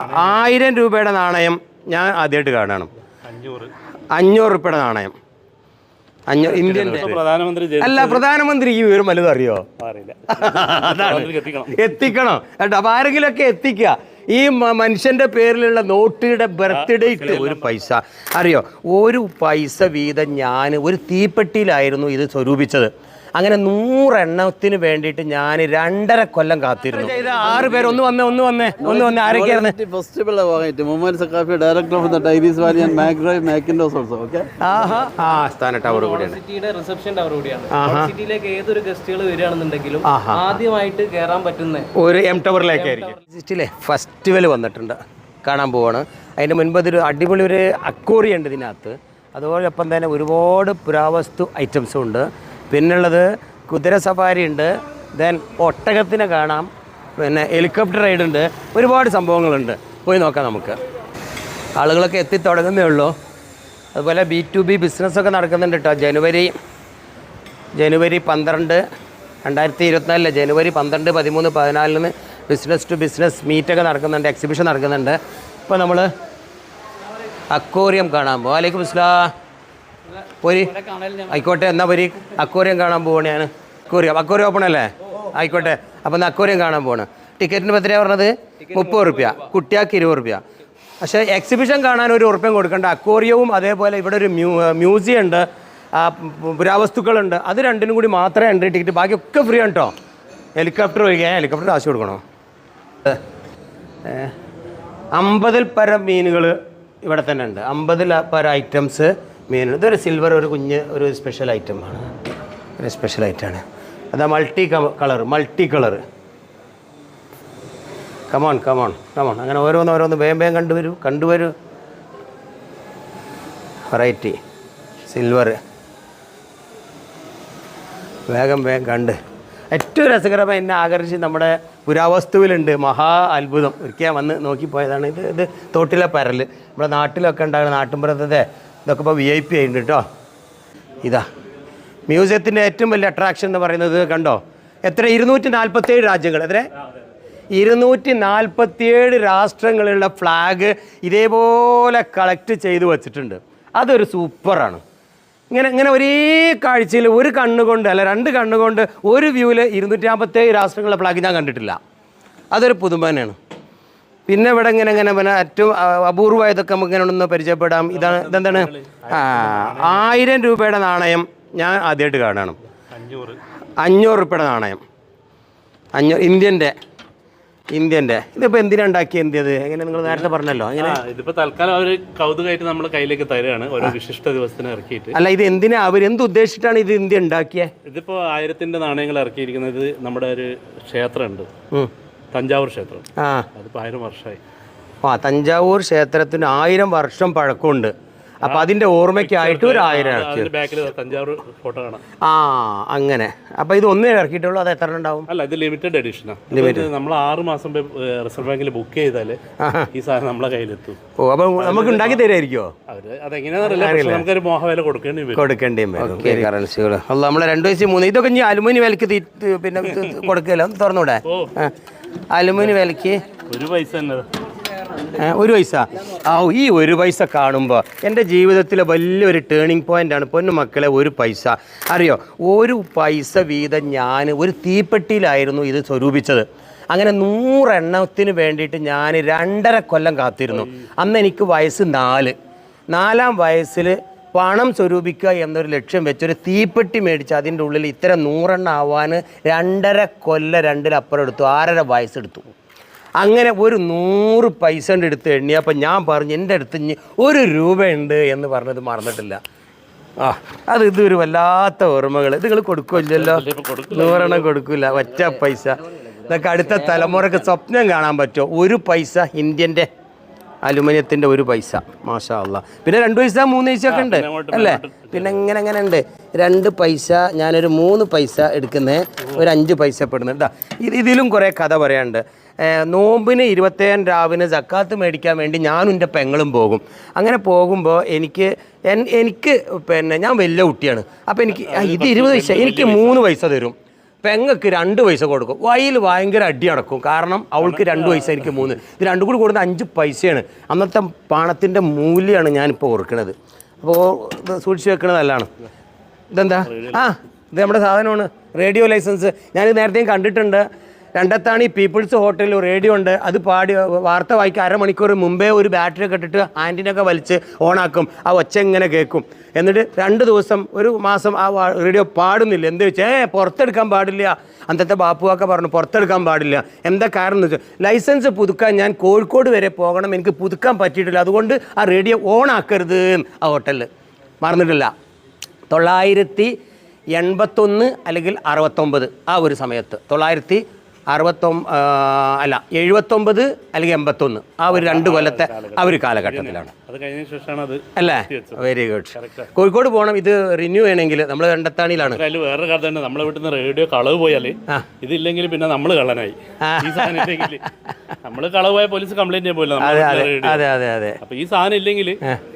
ആയിരം രൂപയുടെ നാണയം ഞാൻ ആദ്യമായിട്ട് കാണണം അഞ്ഞൂറ്. രൂപയുടെ നാണയം. അഞ്ഞൂറ് ഇന്ത്യൻ അല്ല പ്രധാനമന്ത്രി ഈ വിവരം വലുതും അറിയോ? എത്തിക്കണം. കേട്ടോ അപ്പൊ ആരെങ്കിലുമൊക്കെ എത്തിക്കുക. ഈ മനുഷ്യന്റെ പേരിലുള്ള നോട്ടിയുടെ ബർത്ത്ഡേ ഇട്ട് ഒരു പൈസ. അറിയോ? ഒരു പൈസ വീതം ഞാൻ ഒരു തീപ്പെട്ടിയിലായിരുന്നു ഇത് സ്വരൂപിച്ചത്. അങ്ങനെ നൂറെണ്ണത്തിന് വേണ്ടിയിട്ട് ഞാൻ രണ്ടര കൊല്ലം കാത്തിരുന്നു. ആറ് പേര് ഒന്ന് വന്നേ ഒന്ന് വന്നേ ഒന്ന് വന്നേ ആരൊക്കെയായിരുന്നു ഫെസ്റ്റിവൽ വാങ്ങിയിട്ട് Muhammad Saqafi director of the valley and Macintosh also okay ആഹാ. ആ സ്ഥാന ടവർ കൂടിയാണ്. സിറ്റിയുടെ റിസപ്ഷൻ ടവർ കൂടിയാണ്. സിറ്റിയിലേക്ക് ഏതൊരു ഗസ്റ്റുകൾ വരികയാണെന്നുണ്ടെങ്കിലും ആദ്യമായിട്ട് കയറാൻ പറ്റുന്ന ഒരു എം ടവറിലേക്കായിരിക്കും സിറ്റിയിലെ ഫെസ്റ്റിവൽ വന്നിട്ടുണ്ട്. കാണാൻ പോവാണ്. അതിന്റെ മുൻപ് അതൊരു അടിപൊളി ഒരു അക്കോറി ഉണ്ട് ഇതിനകത്ത്. അതോടൊപ്പം തന്നെ ഒരുപാട് പുരാവസ്തു ഐറ്റംസും ഉണ്ട്. പിന്നുള്ളത് കുതിര സഫാരി ഉണ്ട്. ദെൻ ഒട്ടകത്തിനെ കാണാം. പിന്നെ ഹെലികോപ്റ്റർ റൈഡ് ഉണ്ട്. ഒരുപാട് സംഭവങ്ങളുണ്ട്. പോയി നോക്കാം നമുക്ക്. ആളുകളൊക്കെ എത്തിത്തുടങ്ങുന്നേ ഉള്ളൂ. അതുപോലെ ബി ടു ബി ബിസിനസ്സൊക്കെ നടക്കുന്നുണ്ട് കേട്ടോ ജനുവരി ജനുവരി പന്ത്രണ്ട് രണ്ടായിരത്തി ഇരുപത്തിനാലിൽ ജനുവരി പന്ത്രണ്ട് പതിമൂന്ന് പതിനാലിന് ബിസിനസ് ടു ബിസിനസ് മീറ്റൊക്കെ നടക്കുന്നുണ്ട്. എക്സിബിഷൻ നടക്കുന്നുണ്ട്. ഇപ്പോൾ നമ്മൾ അക്വോറിയം കാണാൻ പോകും വലൈക്കും അസ്സലാം. പോരി. ആയിക്കോട്ടെ എന്നാ പോരി. അക്വോറിയം കാണാൻ പോവാണ് ഞാൻ അക്വോറിയം? അക്വോറിയം ഓപ്പൺ അല്ലേ? ആയിക്കോട്ടെ അപ്പം എന്നാൽ അക്വോറിയം കാണാൻ പോവാണ്. ടിക്കറ്റിന് എത്രയാണ് പറഞ്ഞത്? മുപ്പത് റുപ്യ. കുട്ടിയാൾക്ക് ഇരുപത് റുപ്യ. പക്ഷേ എക്സിബിഷൻ കാണാൻ ഒരു ഉറപ്പ്യം കൊടുക്കേണ്ട. അക്വോറിയവും അതേപോലെ ഇവിടെ ഒരു മ്യൂ മ്യൂസിയം ഉണ്ട്. പുരാവസ്തുക്കളുണ്ട്. അത് രണ്ടിനും കൂടി മാത്രമേ എൻട്രി ടിക്കറ്റ് ബാക്കിയൊക്കെ ഫ്രീ ആണ് കേട്ടോ ഹെലികോപ്റ്റർ ഒഴികെ ഹെലികോപ്റ്റർ കാശ് കൊടുക്കണോ? അമ്പതിൽ പരം മീനുകൾ ഇവിടെ തന്നെ ഉണ്ട്. അമ്പതിൽ പരം ഐറ്റംസ് മീൻ ഇതൊരു സിൽവർ ഒരു കുഞ്ഞ് ഒരു സ്പെഷ്യൽ ഐറ്റമാണ് ഒരു സ്പെഷ്യൽ ഐറ്റമാണ് അതാ multi colour multi colour come on come on come on അങ്ങനെ ഓരോന്ന് ഓരോന്ന് വേഗം വേഗം കണ്ടുവരൂ കണ്ടുവരൂ വെറൈറ്റി സിൽവർ വേഗം വേഗം കണ്ട്. ഏറ്റവും രസകരമായി എന്നെ ആകർഷിച്ച് നമ്മുടെ പുരാവസ്തുവിലുണ്ട്. മഹാ അത്ഭുതം. ഒരിക്കൽ വന്ന് നോക്കിപ്പോയതാണ്. ഇത് ഇത് തോട്ടിലെ പരൽ നമ്മുടെ നാട്ടിലൊക്കെ ഉണ്ടാകുന്ന നാട്ടിൻപുറത്തെ ഇതൊക്കെ ഇപ്പോൾ വി ഐ പി ആയിട്ടുണ്ട് കേട്ടോ ഇതാ. മ്യൂസിയത്തിന്റെ ഏറ്റവും വലിയ അട്രാക്ഷൻ എന്ന് പറയുന്നത് കണ്ടോ? എത്ര? ഇരുന്നൂറ്റി നാൽപ്പത്തേഴ് രാജ്യങ്ങൾ. എത്ര? ഇരുന്നൂറ്റി നാൽപ്പത്തിയേഴ് രാഷ്ട്രങ്ങളിലുള്ള ഫ്ലാഗ് ഇതേപോലെ കളക്ട് ചെയ്തു വച്ചിട്ടുണ്ട്. അതൊരു സൂപ്പറാണ്. ഇങ്ങനെ ഇങ്ങനെ ഒരേ കാഴ്ചയിൽ ഒരു കണ്ണുകൊണ്ട് അല്ല രണ്ട് കണ്ണുകൊണ്ട് ഒരു വ്യൂവിൽ ഇരുന്നൂറ്റി നാൽപ്പത്തേഴ് രാഷ്ട്രങ്ങളുടെ ഫ്ലാഗ് ഞാൻ കണ്ടിട്ടില്ല. അതൊരു പുതുമ തന്നെയാണ് പിന്നെ ഇവിടെ ഇങ്ങനെ ഇങ്ങനെ പിന്നെ ഏറ്റവും അപൂർവമായതൊക്കെ നമുക്ക് ഇങ്ങനെ ഒന്ന് പരിചയപ്പെടാം. ഇതാണ് ഇതെന്താണ്? ആ ആയിരം രൂപയുടെ നാണയം ഞാൻ ആദ്യമായിട്ട് കാണണം. അഞ്ഞൂറ്. രൂപയുടെ നാണയം. അഞ്ഞൂറ് ഇന്ത്യന്റെ ഇന്ത്യന്റെ. ഇതിപ്പോൾ എന്തിനാ ഉണ്ടാക്കിയ എന്തിയത്? എങ്ങനെ നിങ്ങൾ നേരത്തെ പറഞ്ഞല്ലോ. അങ്ങനെ ഇതിപ്പോൾ ഇതിപ്പോ തൽക്കാലം അവർ കൗതുകമായിട്ട് നമ്മൾ കയ്യിലേക്ക് തരുകയാണ് ഓരോ വിശിഷ്ട ദിവസത്തിന് ഇറക്കിയിട്ട്. അല്ല ഇത് എന്തിനാ അവർ എന്ത് ഉദ്ദേശിച്ചിട്ടാണ് ഇത് ഇന്ത്യ ഉണ്ടാക്കിയത് ഇതിപ്പോൾ ആയിരത്തിന്റെ നാണയങ്ങൾ ഇറക്കിയിരിക്കുന്നത് നമ്മുടെ ഒരു ക്ഷേത്രമുണ്ട്. തഞ്ചാവൂർ ക്ഷേത്രം. ആ. അതിപ്പോൾ ആയിരം വർഷമായി ആ തഞ്ചാവൂർ ക്ഷേത്രത്തിന് ആയിരം വർഷം പഴക്കമുണ്ട്. അപ്പൊ അതിന്റെ ഓർമ്മയ്ക്കായിട്ട് ഒരു ആയിരം ഇറക്കി അതിന്റെ ബാക്കിൽ തഞ്ചാവൂർ ഫോട്ടോ കാണാം. ആ അങ്ങനെ. അപ്പൊ ഇത് ഒന്നേ ഇറക്കിയിട്ടുള്ളൂ അത് എത്ര ഉണ്ടാവും അല്ല ഇത് ലിമിറ്റഡ് എഡിഷനാണ് നമ്മൾ ആറ് മാസം റിസർവ് ബാങ്കിൽ ബുക്ക് ചെയ്താൽ ഈ സാധനം നമ്മളെ കയ്യിലെത്തും. ഓ അപ്പൊ നമുക്ക് ഉണ്ടാക്കി തരായിരിക്കോ അവർ അതെങ്ങനെയാണെന്നറിയില്ല നമുക്കൊരു മോഹവില കൊടുക്കേണ്ടി വരും. കൊടുക്കേണ്ടിയും വരും. കറൻസികൾ നമ്മളെ രണ്ടു വയസ്സ് മൂന്ന് ഇതൊക്കെ ഇനി അലുമിനി വിലക്ക് പിന്നെ കൊടുക്കലോ കൊടുക്കില്ല? ഓ. തുറന്നൂടെ. അലുമിനി വിലക്ക്? ഒരു പൈസ ഒരു പൈസ? ആ ഈ ഒരു പൈസ കാണുമ്പോൾ എന്റെ ജീവിതത്തിലെ വലിയൊരു ടേണിംഗ് പോയിന്റാണ് പൊന്നു മക്കളെ ഒരു പൈസ. അറിയോ? ഒരു പൈസ വീതം ഞാൻ ഒരു തീപ്പെട്ടിയിലായിരുന്നു ഇത് സ്വരൂപിച്ചത്. അങ്ങനെ നൂറെണ്ണത്തിന് വേണ്ടിയിട്ട് ഞാൻ രണ്ടര കൊല്ലം കാത്തിരുന്നു. അന്ന് എനിക്ക് വയസ്സ് നാല്. നാലാം വയസ്സിൽ പണം സ്വരൂപിക്കുക എന്നൊരു ലക്ഷ്യം വെച്ചൊരു തീപ്പെട്ടി മേടിച്ച് അതിന്റെ ഉള്ളിൽ ഇത്തരം നൂറെണ്ണം ആവാൻ രണ്ടര കൊല്ല രണ്ടിലപ്പുറം എടുത്തു ആറര വയസ്സെടുത്തു അങ്ങനെ ഒരു നൂറ് പൈസ കൊണ്ട് എടുത്ത് എണ്ണിയപ്പോൾ ഞാൻ പറഞ്ഞു എന്റെ അടുത്ത് ഇനി ഒരു രൂപയുണ്ട് എന്ന് പറഞ്ഞത് മറന്നിട്ടില്ല. ആ അത് ഇതൊരു വല്ലാത്ത ഓർമ്മകൾ ഇത് നിങ്ങൾ കൊടുക്കില്ലല്ലോ നൂറെണ്ണം കൊടുക്കില്ല ഒറ്റ പൈസ. ഇതൊക്കെ അടുത്ത തലമുറയ്ക്ക് സ്വപ്നം കാണാൻ പറ്റുമോ? ഒരു പൈസ ഇന്ത്യന്റെ അലുമിനിയത്തിന്റെ ഒരു പൈസ. മാഷാ അല്ല പിന്നെ രണ്ട് പൈസ മൂന്ന് പൈസ ഒക്കെ ഉണ്ട്. അല്ലേ? പിന്നെ ഇങ്ങനെ അങ്ങനെ ഉണ്ട്. രണ്ട് പൈസ ഞാനൊരു മൂന്ന് പൈസ എടുക്കുന്നത് ഒരു അഞ്ച് പൈസ പെടുന്നുണ്ട് ഇത് ഇതിലും കുറേ കഥ പറയാനുണ്ട്. നോമ്പിന് ഇരുപത്തേഴാം രാവിന് ജക്കാത്ത് മേടിക്കാൻ വേണ്ടി ഞാനും എന്റെ പെങ്ങളും പോകും. അങ്ങനെ പോകുമ്പോൾ എനിക്ക് എനിക്ക് പിന്നെ ഞാൻ വലിയ കുട്ടിയാണ്. അപ്പോൾ എനിക്ക് ഇത് ഇരുപത് പൈസ എനിക്ക് മൂന്ന് പൈസ തരും. പെങ്ങക്ക് രണ്ട് പൈസ കൊടുക്കും. വയ്യിൽ ഭയങ്കര അടി അടക്കും. കാരണം അവൾക്ക് രണ്ട് പൈസ എനിക്ക് മൂന്ന്. ഇത് രണ്ടും കൂടി കൊടുക്കുന്ന അഞ്ച് പൈസയാണ്. അന്നത്തെ പണത്തിന്റെ മൂല്യമാണ് ഞാനിപ്പോൾ ഓർക്കുന്നത് അപ്പോൾ ഇത് സൂക്ഷിച്ച് വെക്കുന്നത് നല്ലതാണ്. ഇതെന്താ? ആ ഇത് നമ്മുടെ സാധനമാണ്. Radio licence. ഞാൻ നേരത്തെയും കണ്ടിട്ടുണ്ട്. രണ്ടത്താണി പീപ്പിൾസ് ഹോട്ടലിൽ റേഡിയോ ഉണ്ട്. അത് പാടി വാർത്ത വായിക്കാൻ അരമണിക്കൂർ മുമ്പേ ഒരു ബാറ്ററി ഒക്കെ ഇട്ടിട്ട് ആന്റിനൊക്കെ വലിച്ച് ഓണാക്കും. ആ ഒച്ച ഇങ്ങനെ കേൾക്കും. എന്നിട്ട് രണ്ട് ദിവസം ഒരു മാസം ആ റേഡിയോ പാടുന്നില്ല. എന്ത് വെച്ചാൽ ഏ പുറത്തെടുക്കാൻ പാടില്ല. അന്നത്തെ ബാപ്പുവൊക്കെ പറഞ്ഞു പുറത്തെടുക്കാൻ പാടില്ല. എന്താ കാരണം എന്ന് വെച്ചാൽ ലൈസൻസ് പുതുക്കാൻ ഞാൻ കോഴിക്കോട് വരെ പോകണം. എനിക്ക് പുതുക്കാൻ പറ്റിയിട്ടില്ല. അതുകൊണ്ട് ആ റേഡിയോ ഓണാക്കരുത് ആ ഹോട്ടലിൽ മറന്നിട്ടില്ല. തൊള്ളായിരത്തി എൺപത്തൊന്ന് അല്ലെങ്കിൽ അറുപത്തൊമ്പത് ആ ഒരു സമയത്ത്. തൊള്ളായിരത്തി അറുപത്തൊമ്പ അല്ല എഴുപത്തൊമ്പത് അല്ലെങ്കിൽ എൺപത്തൊന്ന്. ആ ഒരു രണ്ട് കൊല്ലത്തെ ആ ഒരു കാലഘട്ടത്തിലാണ്. അത് കഴിഞ്ഞ ശേഷമാണ് അത് അല്ലേ? വെരി ഗുഡ് കോഴിക്കോട് പോകണം ഇത് റിന്യൂ ചെയ്യണമെങ്കിൽ നമ്മൾ കണ്ടെത്താണിയിലാണ് അതിൽ വേറൊരു കഥ തന്നെ നമ്മളെ വീട്ടിൽ നിന്ന് റേഡിയോ കളവ് പോയാൽ ഇതില്ലെങ്കിൽ പിന്നെ നമ്മൾ കള്ളനായി. നമ്മൾ കളവ് പോയ പോലീസ് കംപ്ലൈന്റ് ചെയ്യാൻ പോയില്ല അതെ അതെ അതെ അപ്പൊ ഈ സാധനം ഇല്ലെങ്കിൽ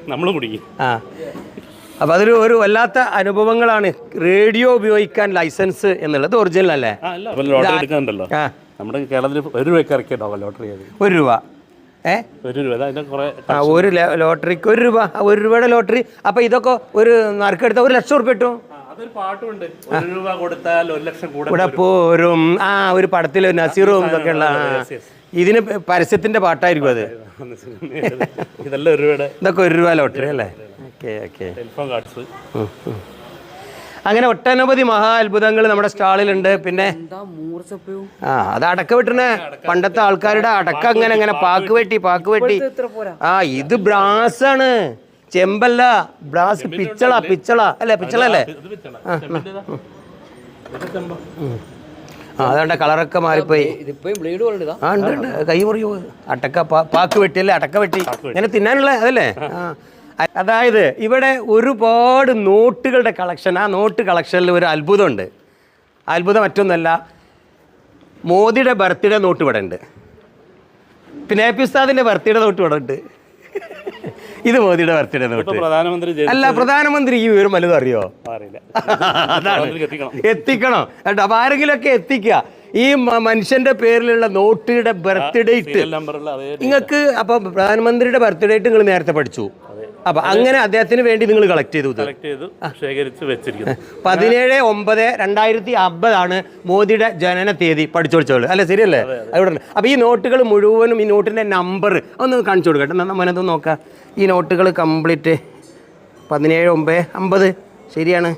നമ്മൾ കുടുങ്ങി ആ. അപ്പോൾ അതൊരു ഒരു വല്ലാത്ത അനുഭവങ്ങളാണ് റേഡിയോ ഉപയോഗിക്കാൻ ലൈസൻസ് എന്നുള്ളത് ഒറിജിനൽ അല്ലേ? ലോട്ടറി എടുക്കുന്നുണ്ടല്ലോ നമ്മുടെ കേരളത്തിൽ ഒരു രൂപയ്ക്ക് ഇറക്കിയിട്ടുണ്ടാവും ലോട്ടറി അത്. ഒരു രൂപ. ഏ? ഒരു രൂപ. ആ ഒരു ലോട്ടറിക്ക് ഒരു രൂപ. ഒരു രൂപയുടെ ലോട്ടറി അപ്പോൾ ഇതൊക്കെ ഒരു നറുക്കെടുത്ത ഒരു ലക്ഷം ഉറപ്പ് കിട്ടും. ഇവിടെ പോരും. ആ ഒരു പടത്തിൽ നസീറും ഇതൊക്കെ ഉള്ള. ഇതിന് പരസ്യത്തിന്റെ പാട്ടായിരിക്കും അത്. ഇതൊക്കെ ഒരു രൂപ ലോട്ടറി അല്ലേ? Okay okay. ടെലിഫോൺ കാർഡ്സ് അങ്ങനെ ഒട്ടനവധി മഹാ അത്ഭുതങ്ങൾ നമ്മുടെ സ്റ്റാളിലുണ്ട്. പിന്നെ ആ അത് അടക്ക വെട്ടണേ. പണ്ടത്തെ ആൾക്കാരുടെ അടക്ക അങ്ങനെ അങ്ങനെ പാക്ക് വെട്ടി. പാക്ക് വെട്ടി. ആ ഇത് ബ്രാസ് ആണ് ചെമ്പല്ല ബ്രാസ് പിച്ചള പിച്ചള. അല്ലേ പിച്ചള അല്ലേ ഇത് വെച്ചാണ് ചെമ്പിന്റെതാ ഇത്. ചെമ്പ. ആ അതാണ്ട് കളറൊക്കെ മാറിപ്പോയി. ആ ഉണ്ട് ഉണ്ട്. കൈ മുറിയോ? അടക്ക പാക്ക് വെട്ടി അല്ലേ? അടക്ക വെട്ടി. ഇങ്ങനെ തിന്നാനുള്ള അതല്ലേ? ആ. അതായത് ഇവിടെ ഒരുപാട് നോട്ടുകളുടെ കളക്ഷൻ. ആ നോട്ട് കളക്ഷനിൽ ഒരു അത്ഭുതമുണ്ട്. അത്ഭുതം മറ്റൊന്നല്ല മോദിയുടെ ബർത്ത്ഡേ നോട്ട് ഇവിടെ ഉണ്ട്. പിന്നെ എ പി ഉസ്താദിന്റെ ബർത്ത്ഡേ നോട്ട് ഇവിടെ ഉണ്ട്. ഇത് മോദിയുടെ ബർത്ത്ഡേ നോട്ട്. പ്രധാനമന്ത്രി അല്ല പ്രധാനമന്ത്രി ഈ വിവരം വല്ലതും അറിയോ? അറിയില്ല. അതാണ്. എത്തിക്കണം. കേട്ടോ അപ്പം ആരെങ്കിലുമൊക്കെ എത്തിക്കുക. ഈ മനുഷ്യന്റെ പേരിലുള്ള നോട്ടിയുടെ ബർത്ത്ഡേ നിങ്ങൾക്ക് അപ്പൊ പ്രധാനമന്ത്രിയുടെ ബർത്ത്ഡേ നിങ്ങൾ നേരത്തെ പഠിച്ചു. അപ്പൊ അങ്ങനെ അദ്ദേഹത്തിന് വേണ്ടി നിങ്ങൾ കളക്ട് ചെയ്തു കളക്ട് ചെയ്തു ശേഖരിച്ച് വെച്ചിരിക്കുന്നു. പതിനേഴ് ഒമ്പത് രണ്ടായിരത്തി അമ്പതാണ് മോദിയുടെ ജനന തീയതി പഠിച്ചു പഠിച്ചോളൂ അല്ലേ ശരിയല്ലേ? അവിടെ അപ്പൊ ഈ നോട്ടുകൾ മുഴുവനും ഈ നോട്ടിന്റെ നമ്പർ ഒന്ന് കാണിച്ചു കൊടുക്കട്ടെ എന്നാ മനത് നോക്കാം. ഈ നോട്ടുകൾ കംപ്ലീറ്റ് പതിനേഴ് ഒമ്പത് അമ്പത്. ശരിയാണ്.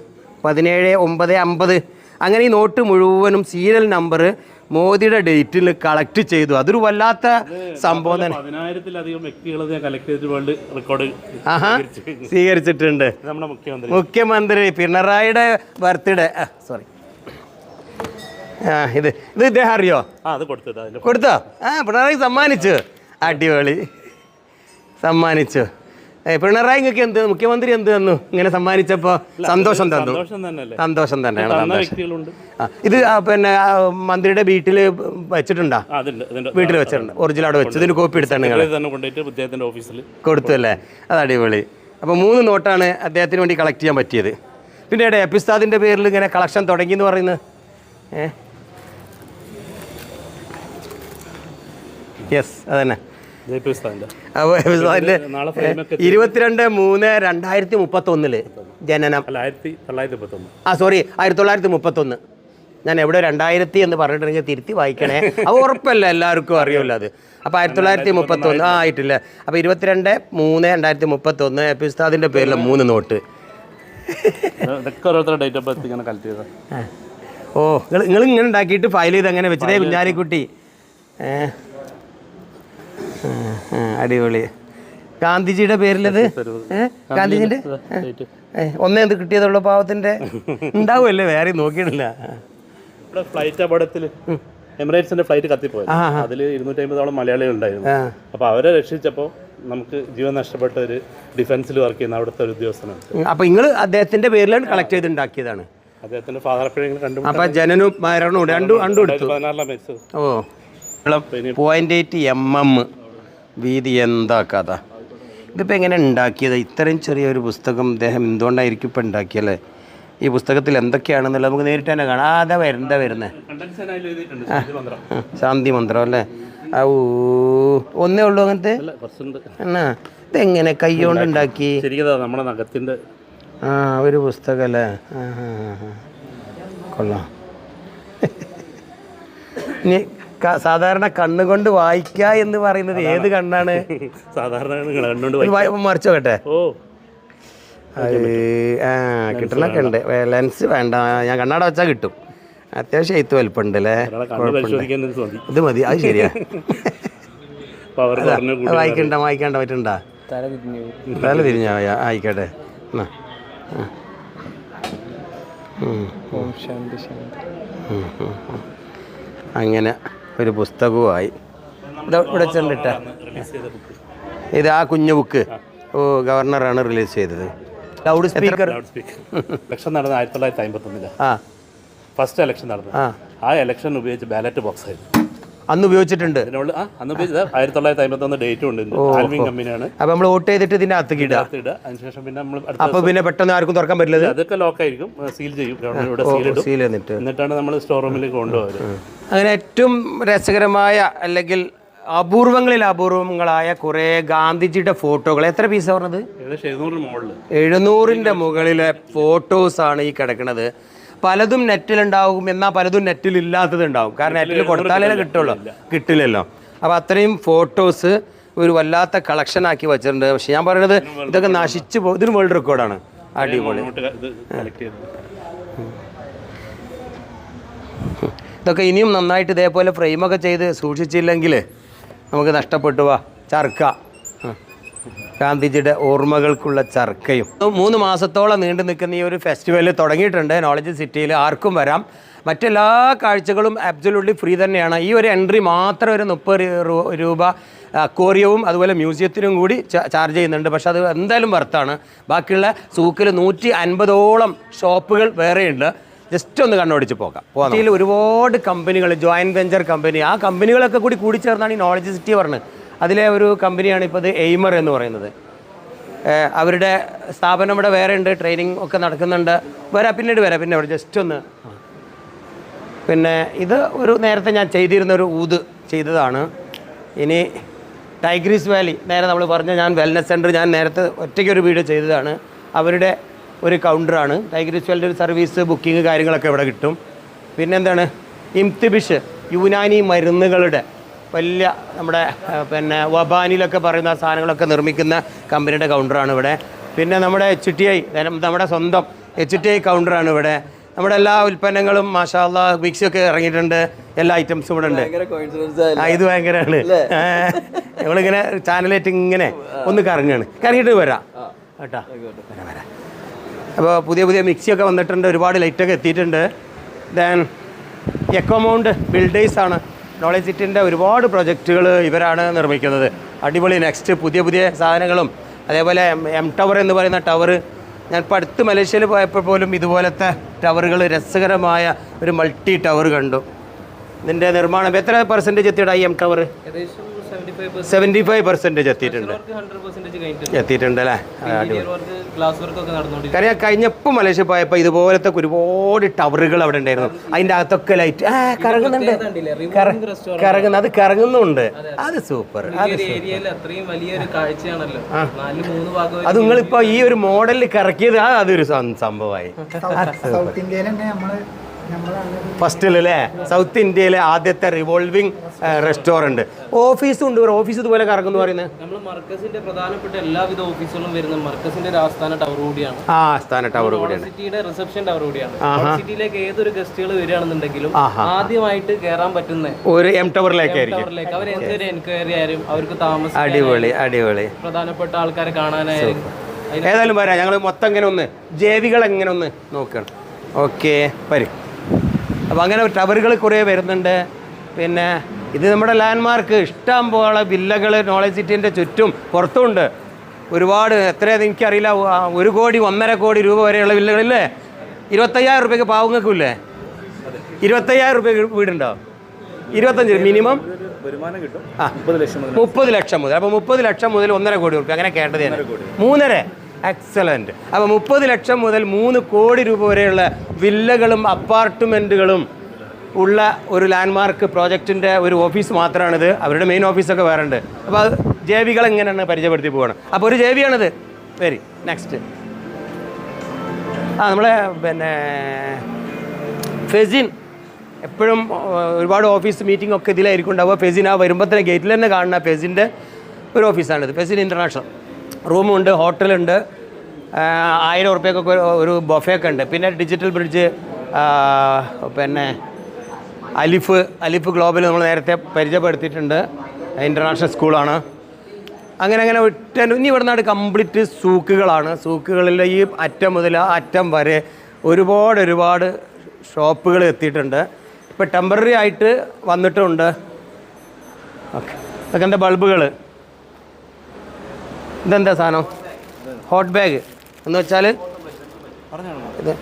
പതിനേഴ് ഒമ്പത് അമ്പത്. അങ്ങനെ ഈ നോട്ട് മുഴുവനും സീരിയൽ നമ്പർ മോദിയുടെ ഡേറ്റിൽ കളക്ട് ചെയ്തു. അതൊരു വല്ലാത്ത സംഭവം തന്നെ. പതിനായിരത്തിലധികം വ്യക്തികൾ ഞാൻ കളക്ട് ചെയ്തിട്ട് വേൾഡ് റെക്കോർഡ് സ്വീകരിച്ചിട്ടുണ്ട്. നമ്മുടെ മുഖ്യമന്ത്രി. മുഖ്യമന്ത്രി പിണറായിയുടെ ബർത്ത്ഡേ സോറി ഇത് ഇത് ഇദ്ദേഹം അറിയോ? കൊടുത്തോ? ആ പിണറായി സമ്മാനിച്ചു. അടിപൊളി. സമ്മാനിച്ചു. പിണറായി നിങ്ങൾക്ക് എന്ത്? മുഖ്യമന്ത്രി എന്ത് തന്നു? ഇങ്ങനെ സമ്മാനിച്ചപ്പോൾ സന്തോഷം തന്നു. സന്തോഷം തന്നെയാണ് ഇത് പിന്നെ മന്ത്രിയുടെ വീട്ടിൽ വെച്ചിട്ടുണ്ടോ? വീട്ടിൽ വെച്ചിട്ടുണ്ട്. ഒറിജിനൽ അവിടെ വെച്ചു. ഇതിന് കോപ്പി എടുത്താണ് നിങ്ങൾ ഓഫീസിൽ കൊടുത്തു അല്ലേ? അത് അടിപൊളി. അപ്പോൾ മൂന്ന് നോട്ടാണ് അദ്ദേഹത്തിന് വേണ്ടി കളക്ട് ചെയ്യാൻ പറ്റിയത്. പിന്നെ എപ്പിസ്താദിന്റെ പേരിൽ ഇങ്ങനെ കളക്ഷൻ തുടങ്ങി എന്ന് പറയുന്നത്? ഏ? യെസ് അതന്നെ. ഇരുപത്തിരണ്ട് മൂന്ന് രണ്ടായിരത്തി മുപ്പത്തൊന്നിൽ ജനനം. ആയിരത്തി തൊള്ളായിരത്തി മുപ്പത്തൊന്ന് ആ സോറി ആയിരത്തി തൊള്ളായിരത്തി മുപ്പത്തൊന്ന് ഞാൻ എവിടെ രണ്ടായിരത്തി എന്ന് പറഞ്ഞിട്ടുണ്ടെങ്കിൽ തിരുത്തി വായിക്കണേ. അത് ഉറപ്പല്ല എല്ലാവർക്കും അറിയില്ല അത്. അപ്പോൾ ആയിരത്തി തൊള്ളായിരത്തി മുപ്പത്തൊന്ന് ആ ആയിട്ടില്ല. അപ്പോൾ ഇരുപത്തിരണ്ട് മൂന്ന് രണ്ടായിരത്തി മുപ്പത്തൊന്ന് എപ്പിസ്താദിന്റെ പേരിൽ മൂന്ന് നോട്ട്. ഓ നിങ്ങൾ നിങ്ങൾ ഇങ്ങനെ ഉണ്ടാക്കിയിട്ട് ഫയൽ ചെയ്ത് അങ്ങനെ വെച്ചതേ കുഞ്ഞാലിക്കുട്ടി? ഏ. ആ, ആ, അടിപൊളി. ഗാന്ധിജിയുടെ പേരിലത്? ഗാന്ധിജിന്റെ ഒന്നേ എന്ത് കിട്ടിയതുള്ളൂ പാവത്തിന്റെ? ഉണ്ടാവുമല്ലേ വേറെ നോക്കിയിട്ടില്ല. ഫ്ലൈറ്റ് അപകടത്തിൽ എമിറേറ്റ്സിന്റെ ഫ്ലൈറ്റ് കത്തിപ്പോയി അതിൽ ഇരുന്നൂറ്റി അമ്പതോളം മലയാളികൾ ഉണ്ടായിരുന്നു. അപ്പൊ അവരെ രക്ഷിച്ചപ്പോൾ നമുക്ക് ജീവൻ നഷ്ടപ്പെട്ട ഒരു ഡിഫൻസിൽ വർക്ക് ചെയ്യുന്ന അവിടുത്തെ ഒരു ഉദ്യോഗസ്ഥനാണ് അപ്പൊ നിങ്ങൾ അദ്ദേഹത്തിന്റെ പേരിലാണ് കളക്ട് ചെയ്ത് ഉണ്ടാക്കിയതാണ്. അദ്ദേഹത്തിന്റെ ഫാദർ കണ്ടു അപ്പൊ ജനനും മരണവും രണ്ടും രണ്ടും എടുത്തു. പതിനാറിലാണ് മരിച്ചത്. ഓ. പോയിന്റ് എയ്റ്റ് എം എം വീതി എന്താ കഥ? ഇതിപ്പോൾ എങ്ങനെ ഉണ്ടാക്കിയത്? ഇത്രയും ചെറിയൊരു പുസ്തകം ഇദ്ദേഹം എന്തുകൊണ്ടായിരിക്കും ഇപ്പം ഉണ്ടാക്കിയല്ലേ ഈ പുസ്തകത്തിൽ എന്തൊക്കെയാണെന്നുള്ളത് നമുക്ക് നേരിട്ട് തന്നെ കാണാം. ആ അതാ വരുന്നതാ വരുന്നത് ശാന്തി മന്ത്രം അല്ലേ? ഔ ഒന്നേ ഉള്ളൂ അങ്ങനത്തെ? എന്നാ ഇതെങ്ങനെ കൈകൊണ്ട് ഉണ്ടാക്കി. നമ്മുടെ നഖത്തിന്റെ. ആ ഒരു പുസ്തകം അല്ലേ. കൊള്ളാം. ഇനി സാധാരണ കണ്ണുകൊണ്ട് വായിക്ക എന്ന് പറയുന്നത് ഏത് കണ്ണാണ്? സാധാരണ കണ്ണുകൊണ്ട് മറിച്ച് നോക്കട്ടെ ഓ. ആ കിട്ടണൊക്കെ ഉണ്ട്. ലെൻസ് വേണ്ട. ഞാൻ കണ്ണാട വെച്ചാൽ കിട്ടും. അത്യാവശ്യം എഴുത്ത് വലിപ്പമുണ്ട് അല്ലേ? ഇത് മതി. ഇത് മതി. അത് ശരിയാ. വായിക്കണ്ട വായിക്കാണ്ട പറ്റണ്ട. തല തിരിഞ്ഞ ആയിക്കോട്ടെ. ഉം. ഓം ശാന്തി ശാന്തി. ഉം, ഉം, ഉം. അങ്ങനെ. ഒരു പുസ്തകവുമായി. ഇത് ഇവിടെ ചെന്നിട്ട ഇത് ആ കുഞ്ഞു ബുക്ക്. ഓ ഗവർണറാണ് റിലീസ് ചെയ്തത്. Loud speaker. Loud speaker. Election നടന്ന ആയിരത്തി തൊള്ളായിരത്തി അമ്പത്തൊന്നിലാണ് ആ. ഫസ്റ്റ് ഇലക്ഷൻ നടന്നത്. ആ. ആ ഇലക്ഷൻ ഉപയോഗിച്ച് ബാലറ്റ് ബോക്സ് ആയിരുന്നു അന്ന് ഉപയോഗിച്ചിട്ടുണ്ട്. അപ്പൊ ആയിരത്തി തൊള്ളായിരത്തി അമ്പത്തൊന്ന് ഡേറ്റും ഉണ്ട് ആൽവിൻ കമ്പനിയാണ് അപ്പം നമ്മൾ വോട്ട് ചെയ്തിട്ട് ഇതിന്റെ അകത്ത് ഇടുക. അതിനുശേഷം പിന്നെ നമ്മൾ അപ്പോൾ പിന്നെ പെട്ടെന്ന് ആർക്കും തുറക്കാൻ പറ്റില്ല അതൊക്കെ ലോക്കായിരിക്കും സീൽ ചെയ്യും. ഗവൺമെന്റ് സീൽ എന്നിട്ട് എന്നിട്ടാണ് നമ്മൾ സ്റ്റോർ റൂമിലേക്ക് കൊണ്ടുപോകുന്നത് അങ്ങനെ ഏറ്റവും രസകരമായ അല്ലെങ്കിൽ അപൂർവങ്ങളിൽ അപൂർവങ്ങളായ കുറേ ഗാന്ധിജിയുടെ ഫോട്ടോകൾ. എത്ര പീസാ പറഞ്ഞത്? എഴുന്നൂറിന്റെ മുകളിലെ. ഫോട്ടോസാണ് ഈ കിടക്കുന്നത് പലതും നെറ്റിലുണ്ടാവും എന്നാൽ പലതും നെറ്റിൽ ഇല്ലാത്തത് ഉണ്ടാവും. കാരണം നെറ്റിൽ കൊടുത്താലേ കിട്ടുള്ളൂ. കിട്ടില്ലല്ലോ. അപ്പോൾ അത്രയും ഫോട്ടോസ് ഒരു വല്ലാത്ത കളക്ഷൻ ആക്കി വെച്ചിട്ടുണ്ട്. പക്ഷെ ഞാൻ പറയുന്നത് ഇതൊക്കെ നശിച്ചു പോകും ഇതൊരു വേൾഡ് റെക്കോർഡാണ് അടിപൊളി. ഇതൊക്കെ ഇനിയും നന്നായിട്ട് ഇതേപോലെ ഫ്രെയിമൊക്കെ ചെയ്ത് സൂക്ഷിച്ചില്ലെങ്കിൽ നമുക്ക് നഷ്ടപ്പെട്ടു വാ. ചർക്ക. ഗാന്ധിജിയുടെ ഓർമ്മകൾക്കുള്ള ചർക്കയും. മൂന്ന് മാസത്തോളം നീണ്ടു നിൽക്കുന്ന ഈ ഒരു ഫെസ്റ്റിവൽ തുടങ്ങിയിട്ടുണ്ട്. നോളജ് സിറ്റിയിൽ ആർക്കും വരാം. മറ്റെല്ലാ കാഴ്ചകളും അബ്സൊല്യൂട്ട്ലി ഫ്രീ തന്നെയാണ്. ഈ ഒരു എൻട്രി മാത്രം ഒരു മുപ്പത് രൂപ അക്വോറിയവും അതുപോലെ മ്യൂസിയത്തിനും കൂടി ചാർജ് ചെയ്യുന്നുണ്ട്. പക്ഷേ അത് എന്തായാലും വർത്താണ് ബാക്കിയുള്ള സൂക്കിൽ നൂറ്റി അൻപതോളം ഷോപ്പുകൾ വേറെയുണ്ട്. ജസ്റ്റ് ഒന്ന് കണ്ണോടിച്ച് പോകാം. ഇതിൽ ഒരുപാട് കമ്പനികൾ ജോയിന്റ് വെഞ്ചർ കമ്പനി ആ കമ്പനികളൊക്കെ കൂടി കൂടി ചേർന്നാണ് ഈ നോളജ് സിറ്റി പറഞ്ഞത്. അതിലെ ഒരു കമ്പനിയാണ് ഇപ്പോൾ ഇത് എയ്മർ എന്ന് പറയുന്നത്. അവരുടെ സ്ഥാപനം ഇവിടെ വേറെ ഉണ്ട് ട്രെയിനിങ് ഒക്കെ നടക്കുന്നുണ്ട്. വരാം പിന്നീട് വരാം പിന്നെ അവിടെ ജസ്റ്റ് ഒന്ന്. പിന്നെ ഇത് ഒരു നേരത്തെ ഞാൻ ചെയ്തിരുന്ന ഒരു ഊത് ചെയ്തതാണ്. ഇനി ടൈഗ്രീസ് വാലി നേരെ നമ്മൾ പറഞ്ഞ ഞാൻ വെൽനസ് സെന്റർ ഞാൻ നേരത്തെ ഒറ്റയ്ക്ക് ഒരു വീഡിയോ ചെയ്തതാണ്. അവരുടെ ഒരു കൗണ്ടറാണ് ടൈഗ്രീസ് വാലിന്റെ ഒരു സർവീസ് ബുക്കിംഗ് കാര്യങ്ങളൊക്കെ ഇവിടെ കിട്ടും. പിന്നെന്താണ്? ഇംതിബിഷ് യുനാനി മരുന്നുകളുടെ വലിയ നമ്മുടെ പിന്നെ വബാനിലൊക്കെ പറയുന്ന സാധനങ്ങളൊക്കെ നിർമ്മിക്കുന്ന കമ്പനിയുടെ കൗണ്ടറാണ് ഇവിടെ. പിന്നെ നമ്മുടെ എച്ച് ടി ഐ നമ്മുടെ സ്വന്തം എച്ച് ടി ഐ കൗണ്ടറാണ് ഇവിടെ. നമ്മുടെ എല്ലാ ഉൽപ്പന്നങ്ങളും മാഷാല്ല മിക്സിയൊക്കെ ഇറങ്ങിയിട്ടുണ്ട്. എല്ലാ ഐറ്റംസും ഇവിടെ ഉണ്ട് ഇത് ഭയങ്കരമാണ്. നമ്മളിങ്ങനെ ചാനലായിട്ട് ഇങ്ങനെ ഒന്ന് കറങ്ങാണ്. കറങ്ങിയിട്ട് വരാം. കേട്ടാ? വരാം വരാം. അപ്പോൾ പുതിയ പുതിയ മിക്സിയൊക്കെ വന്നിട്ടുണ്ട്. ഒരുപാട് ലൈറ്റൊക്കെ എത്തിയിട്ടുണ്ട്. ദെൻ എക്കോമൗണ്ട് ബിൽഡേഴ്സ് ആണ്. നോളജ് സിറ്റിന്റെ ഒരുപാട് പ്രൊജക്റ്റുകൾ ഇവരാണ് നിർമ്മിക്കുന്നത്. അടിപൊളി നെക്സ്റ്റ് പുതിയ പുതിയ സാധനങ്ങളും അതേപോലെ എം ടവർ എന്ന് പറയുന്ന ടവർ ഞാൻ ഇപ്പോൾ അടുത്ത് മലേഷ്യയിൽ പോയപ്പോൾ പോലും ഇതുപോലത്തെ ടവറുകൾ രസകരമായ ഒരു മൾട്ടി ടവർ കണ്ടു. ഇതിന്റെ നിർമ്മാണം എത്ര പെർസെന്റേജ് എത്തിയിട്ടായി എം ടവർ ഏകദേശം സെവന്റി ഫൈവ് പെർസെന്റേജ് എത്തിയിട്ടുണ്ട്. എത്തിയിട്ടുണ്ട് അല്ലേ കാര്യം കഴിഞ്ഞപ്പോൾ മലേഷ്യ പോയപ്പോൾ ഇതുപോലത്തെ ഒരുപാട് ടവറുകൾ അവിടെ ഉണ്ടായിരുന്നു. അതിന്റെ അകത്തൊക്കെ ലൈറ്റ് ആ കറങ്ങുന്നുണ്ട്. കറങ്ങുന്ന അത് കറങ്ങുന്നുണ്ട്. അത് സൂപ്പർ അത് നിങ്ങളിപ്പോ വലിയൊരു കാഴ്ചയാണല്ലോ. നാല് മൂന്ന് ഭാഗം അത് നിങ്ങളിപ്പോൾ ഈ ഒരു മോഡലിൽ കറക്കിയത് ആ അതൊരു സംഭവമായി. സൗത്ത് ഇന്ത്യയിൽ തന്നെ നമ്മൾ നമ്മളാണ് ഫസ്റ്റിലല്ലേ സൗത്ത് ഇന്ത്യയിലെ ആദ്യത്തെ റിവോൾവിംഗ് റെസ്റ്റോറന്റ് ഓഫീസും ഉണ്ട് ഓഫീസ് ഇതുപോലെ കറങ്ങുന്നു പറയുന്നത്. നമ്മൾ മർക്കസിന്റെ പ്രധാനപ്പെട്ട എല്ലാവിധ ഓഫീസുകളും വരുന്ന മർക്കസിന്റെ ആസ്ഥാന ടവർ കൂടിയാണ്. ആ ആസ്ഥാന ടവർ കൂടിയാണ്. സിറ്റിയുടെ റിസപ്ഷൻ ടവർ കൂടിയാണ്. സിറ്റിയിലേക്ക് ഏതൊരു ഗസ്റ്റുകൾ വരികയാണെന്നുണ്ടെങ്കിലും ആദ്യമായിട്ട് കയറാൻ പറ്റുന്ന ഒരു എം ടവറിലേക്ക് അവർ എന്തൊരു എൻക്വയറി ആയാലും അവർക്ക് താമസം അടിപൊളി അടിപൊളി. പ്രധാനപ്പെട്ട ആൾക്കാരെ കാണാനായാലും ഏതായാലും വരാം. ഞങ്ങൾ മൊത്തം ഇങ്ങനെ ഒന്ന് ജൈവികൾ എങ്ങനെ ഒന്ന് നോക്കണം. ഓക്കെ വരും. അപ്പോൾ അങ്ങനെ ടവറുകൾ കുറേ വരുന്നുണ്ട്. പിന്നെ ഇത് നമ്മുടെ ലാൻഡ്മാർക്ക് ഇഷ്ടം പോലെ വില്ലകൾ നോളജ് സിറ്റിന്റെ ചുറ്റും പുറത്തുമുണ്ട് ഒരുപാട് എത്രയാണെന്ന് എനിക്കറിയില്ല. ഒരു കോടി ഒന്നര കോടി രൂപ വരെയുള്ള വില്ലകളില്ലേ? ഇരുപത്തയ്യായിരം റുപ്യക്ക് പാവങ്ങൾക്കും ഇല്ലേ ഇരുപത്തയ്യായിരം റുപ്യ വീടുണ്ടോ? ഇരുപത്തഞ്ച് മിനിമം. ആ മുപ്പത് ലക്ഷം മുതൽ. മുപ്പത് ലക്ഷം മുതൽ. അപ്പോൾ മുപ്പത് ലക്ഷം മുതൽ ഒന്നര കോടി റുപ്യ അങ്ങനെ കേട്ടത്. മൂന്നര. എക്സലന്റ് അപ്പോൾ മുപ്പത് ലക്ഷം മുതൽ മൂന്ന് കോടി രൂപ വരെയുള്ള വില്ലകളും അപ്പാർട്ട്മെന്റുകളും ഉള്ള ഒരു ലാൻഡ്മാർക്ക് പ്രോജക്റ്റിന്റെ ഒരു ഓഫീസ് മാത്രമാണിത് അവരുടെ മെയിൻ ഓഫീസൊക്കെ വേറെ ഉണ്ട് അപ്പോൾ അത് ജേവികൾ എങ്ങനെയാണ് പരിചയപ്പെടുത്തി പോകണം അപ്പോൾ ഒരു ജേബിയാണിത് വെരി നെക്സ്റ്റ് ആ നമ്മളെ പിന്നെ ഫെസിൻ. എപ്പോഴും ഒരുപാട് ഓഫീസ് മീറ്റിംഗ് ഒക്കെ ഇതിലായിരിക്കും ഉണ്ടാവുക. ഫെസിൻ ആ വരുമ്പോൾ തന്നെ ഗേറ്റിൽ തന്നെ കാണുന്ന ഫെസിന്റെ ഒരു ഓഫീസാണിത് ഫെസിൻ ഇന്റർനാഷണൽ റൂമുണ്ട് ഹോട്ടലുണ്ട്. ആയിരം ഉറുപ്പ്യൊക്കെ ഒരു ബൊഫയൊക്കെ ഉണ്ട്. പിന്നെ ഡിജിറ്റൽ ബ്രിഡ്ജ് പിന്നെ അലിഫ് അലിഫ് ഗ്ലോബൽ നമ്മൾ നേരത്തെ പരിചയപ്പെടുത്തിയിട്ടുണ്ട്. ഇന്റർനാഷണൽ സ്കൂളാണ്. അങ്ങനെ അങ്ങനെ ഒറ്റ ഇനി ഇവിടെ നാട് കംപ്ലീറ്റ് സൂക്കുകളാണ്. സൂക്കുകളിലെ ഈ അറ്റം മുതൽ ആ അറ്റം വരെ ഒരുപാട് ഒരുപാട് ഷോപ്പുകൾ എത്തിയിട്ടുണ്ട്. ഇപ്പോൾ ടെമ്പററി ആയിട്ട് വന്നിട്ടുണ്ട്. ഓക്കെ. അതൊക്കെ എന്താ ബൾബുകൾ ഇതെന്താ സാധനം? ഹോട്ട് ബാഗ് എന്ന് വെച്ചാൽ ഇത്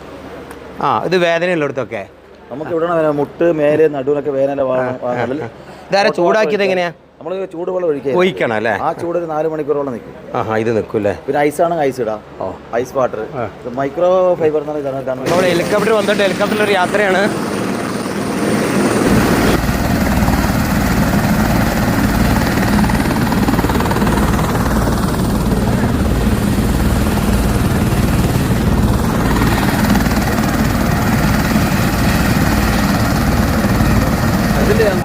ആ ഇത് വേദനയുള്ളിടത്തൊക്കെ. നമുക്ക് ഇവിടെ മുട്ട് മേലെ നടുവിനൊക്കെ വേദന ഇതാരെ ചൂടാക്കിയത് എങ്ങനെയാ? നമ്മൾ ചൂടുവെള്ളം ഒഴിക്കുക ഒഴിക്കണം അല്ലേ? ആ ചൂട് ഒരു നാല് മണിക്കൂറോളം നിൽക്കും ആ ഇത് നിൽക്കൂല്ലേ? പിന്നെ ഐസ് ആണെങ്കിൽ ഐസ് ഇടാം. Ice water. മൈക്രോ ഫൈബർ നമ്മൾ ഹെലികോപ്റ്റർ വന്നിട്ട് ഹെലികോപ്റ്ററിൽ ഒരു യാത്രയാണ്.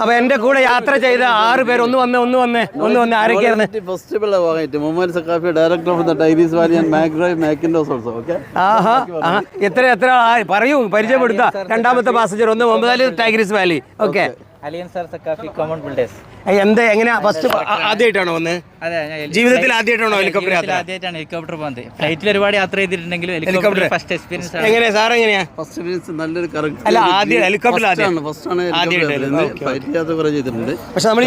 അപ്പൊ എന്റെ കൂടെ യാത്ര ചെയ്ത ആറ് പേര് ഒന്ന് വന്ന് ഒന്ന് വന്ന് ഒന്ന് വന്ന് ആരൊക്കെയായിരുന്നു festival Muhammad director of the valley and Magrove Macintosh also okay ആഹാ ആഹാ. എത്ര എത്ര പറയൂ പരിചയപ്പെടുത്താം. രണ്ടാമത്തെ പാസഞ്ചർ ഒന്ന് Muhammad Ali Tigris valley okay അലിയൻ sir Saqafi common builders എന്താ എങ്ങനെയാ? ഫസ്റ്റ് ആദ്യമായിട്ടാണോ വന്ന്? അതെ ഞാൻ ജീവിതത്തിൽ ആദ്യമായിട്ടാണോ ഹെലികോപ്റ്റർ യാത്ര? ആദ്യമായിട്ടാണ് ഹെലികോപ്റ്റർ പോകുന്നത് ഫ്ലൈറ്റിൽ ഒരുപാട് യാത്ര ചെയ്തിട്ടുണ്ടെങ്കിലും ഹെലികോപ്റ്റർ ഫസ്റ്റ് എക്സ്പീരിയൻസ് ആണ്. എങ്ങനെയാ സാർ എങ്ങനെയാ? ഫസ്റ്റ് എക്സ്പീരിയൻസ് നല്ലൊരു കറക്റ്റ് അല്ല, ആദ്യം ഹെലികോപ്റ്റർ ആദ്യം. ഫസ്റ്റ് ആണ് ഫ്ലൈറ്റ് യാത്ര കുറേ ചെയ്തിട്ടുണ്ട്. പക്ഷെ നമ്മൾ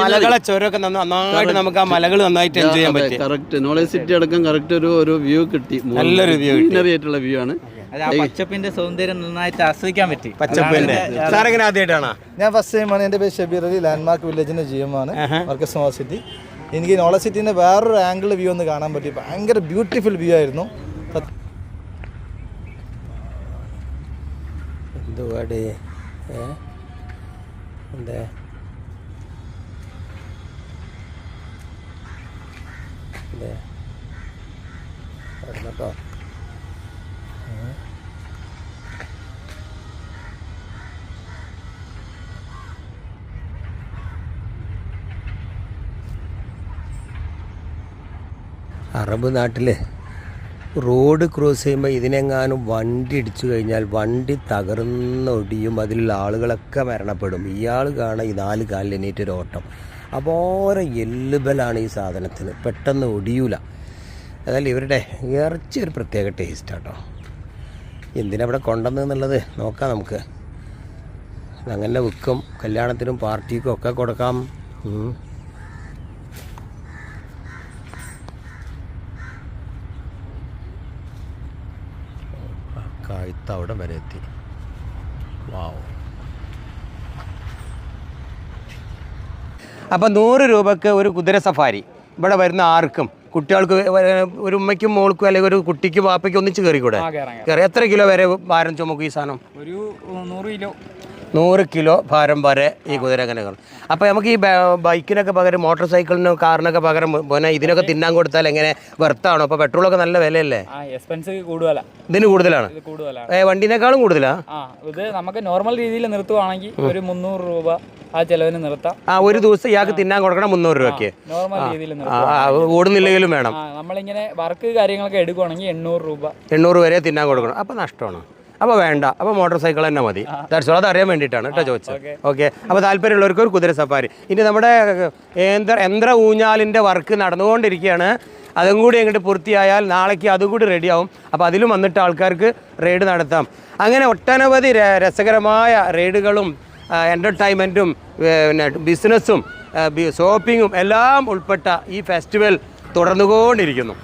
മലകളെ ചുരമൊക്കെ നന്ന- നന്നായിട്ട് നമുക്ക് ആ മലകൾ നന്നായിട്ട് എൻജോയ് ചെയ്യാൻ പറ്റും. കറക്റ്റ് നോളേജ് സിറ്റി അടക്കം കറക്റ്റ് ഒരു ഒരു വ്യൂ കിട്ടി. നല്ലൊരു വ്യൂ. ആയിട്ടുള്ള വ്യൂ ആണ്. അത് ആ പച്ചപ്പിന്റെ സൗന്ദര്യം നന്നായിട്ട് ആസ്വദിക്കാൻ പറ്റി. പച്ചപ്പിന്റെ സാർ എങ്ങനെ ആദ്യമായിട്ടാണോ? ഞാൻ ഫസ്റ്റ് ടൈമാണ് എന്റെ പേര് ഷബീർ അലി ലാൻഡ്മാർക്ക് വില്ലേജിന്റെ ജി എം ആണ്. Works small city. എനിക്ക് നോളജ് സിറ്റിന്റെ വേറൊരു ആംഗിൾ വ്യൂ ഒന്ന് കാണാൻ പറ്റി. ഭയങ്കര ബ്യൂട്ടിഫുൾ വ്യൂ ആയിരുന്നു. എന്തുവാടേ? എന്തേ? എന്തേ? കേട്ടോ അറബ് നാട്ടിൽ റോഡ് ക്രോസ് ചെയ്യുമ്പോൾ ഇതിനെങ്ങാനും വണ്ടി ഇടിച്ചു കഴിഞ്ഞാൽ വണ്ടി തകർന്നൊടിയും അതിലുള്ള ആളുകളൊക്കെ മരണപ്പെടും. ഇയാൾ കാണാൻ ഈ നാല് കാലിൽ എണീറ്റൊരു ഓട്ടം. അപോര എല്ലുബലാണ് ഈ സാധനത്തിന്. പെട്ടെന്ന് ഒടിയൂല. അതല്ല ഇവരുടെ ഇറച്ചി ഒരു പ്രത്യേക ടേസ്റ്റ് കേട്ടോ എന്തിനവിടെ കൊണ്ടുവന്നെന്നുള്ളത് നോക്കാം നമുക്ക്. അങ്ങനെ വിൽക്കും. കല്യാണത്തിനും പാർട്ടിക്കും ഒക്കെ കൊടുക്കാം. അവിടെ വരെ എത്തി വാവ്. അപ്പം നൂറ് രൂപക്ക് ഒരു കുതിര സഫാരി. ഇവിടെ വരുന്ന ആർക്കും? കുട്ടികൾക്ക് ഒരു ഉമ്മയ്ക്കും മോൾക്കും അല്ലെങ്കിൽ ഒരു കുട്ടിക്കും വാപ്പയ്ക്കും ഒന്നിച്ച് കയറിക്കൂടെ കയറി എത്ര കിലോ വരെ ഭാരം ചുമക്കും ഈ സാധനം? ഒരു നൂറ് കിലോ. നൂറ് കിലോ ഭാരം വരെ ഈ കുതിര അങ്ങനെ കയറും അപ്പോൾ നമുക്ക് ഈ ബൈക്കിനൊക്കെ പകരം മോട്ടോർ സൈക്കിളിനും കാറിനൊക്കെ പകരം പിന്നെ ഇതിനൊക്കെ തിന്നാൻ കൊടുത്താൽ എങ്ങനെ വെർത്താണോ? അപ്പോൾ പെട്രോളൊക്കെ നല്ല വിലയല്ലേ? എക്സ്പെൻസ് കൂടുതലാണ് ഇതിന് കൂടുതലാണ്? കൂടുതലാണ് വണ്ടിനേക്കാളും കൂടുതലാ? ആ ഇത് നമുക്ക് നോർമൽ രീതിയിൽ നിർത്തുവാണെങ്കിൽ ഒരു മുന്നൂറ് രൂപ ആ ചെലവിന് നിർത്താം. ആ ഒരു ദിവസം ഇയാൾക്ക് തിന്നാൻ കൊടുക്കണം മുന്നൂറ് രൂപയ്ക്ക്. നോർമൽ രീതിയിൽ ഓടുന്നില്ലെങ്കിലും വേണം. നമ്മളിങ്ങനെ വർക്ക് കാര്യങ്ങളൊക്കെ എടുക്കുവാണെങ്കിൽ എണ്ണൂറ് രൂപ. എണ്ണൂറ് വരെ തിന്നാൻ കൊടുക്കണം. അപ്പോൾ നഷ്ടമാണ്? അപ്പോൾ വേണ്ട. അപ്പോൾ മോട്ടോർ സൈക്കിൾ തന്നെ മതി. ദർശനം അത് അറിയാൻ വേണ്ടിയിട്ടാണ് കേട്ടോ ചോദിച്ചത്. ഓക്കെ അപ്പോൾ താല്പര്യമുള്ളവർക്ക് ഒരു കുതിര സഫാരി. ഇനി നമ്മുടെ യന്ത്ര യന്ത്ര ഊഞ്ഞാലിന്റെ വർക്ക് നടന്നുകൊണ്ടിരിക്കുകയാണ്. അതും കൂടി അങ്ങോട്ട് പൂർത്തിയായാൽ നാളേക്ക് അതും കൂടി റെഡിയാവും അപ്പോൾ അതിലും വന്നിട്ട് ആൾക്കാർക്ക് റെയ്ഡ് നടത്താം. അങ്ങനെ ഒട്ടനവധി രസകരമായ റെയ്ഡുകളും എന്റർടൈൻമെന്റും പിന്നെ ബിസിനസ്സും ഷോപ്പിങ്ങും എല്ലാം ഉൾപ്പെട്ട ഈ ഫെസ്റ്റിവൽ തുടർന്നുകൊണ്ടിരിക്കുന്നു.